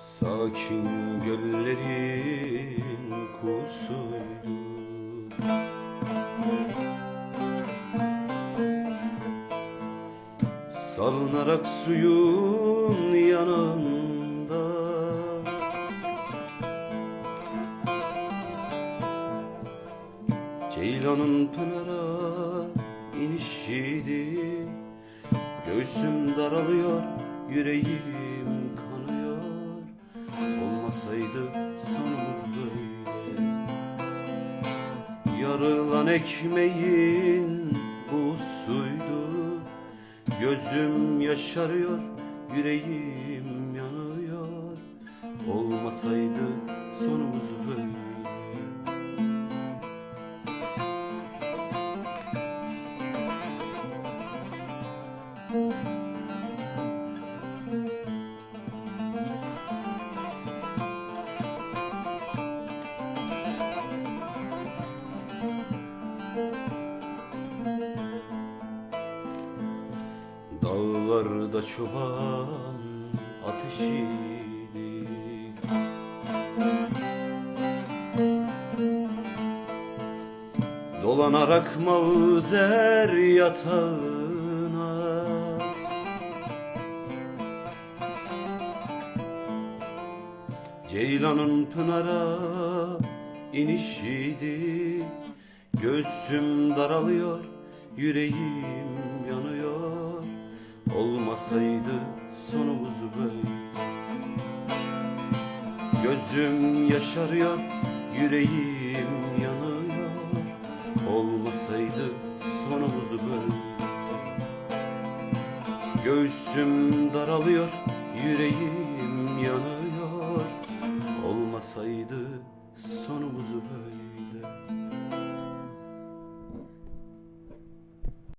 Sakin göllerin kusuydu Salınarak suyun yanında. Ceylanın pınara inişiydi. Göğsüm daralıyor, yüreğim Olmasaydı sonumuz böyle Yarılan ekmeğin bu suydu Gözüm yaşarıyor, yüreğim yanıyor. Olmasaydı sonumuz böyle Dağlarda çoban ateşiydi. Dolanarak mavzer yatağına. Ceylanın pınara inişiydi. Göğsüm daralıyor, yüreğim Olmasaydı sonumuz böyle. Gözüm yaşarıyor, yüreğim yanıyor. Olmasaydı sonumuz böyle. Göğsüm daralıyor, yüreğim yanıyor. Olmasaydı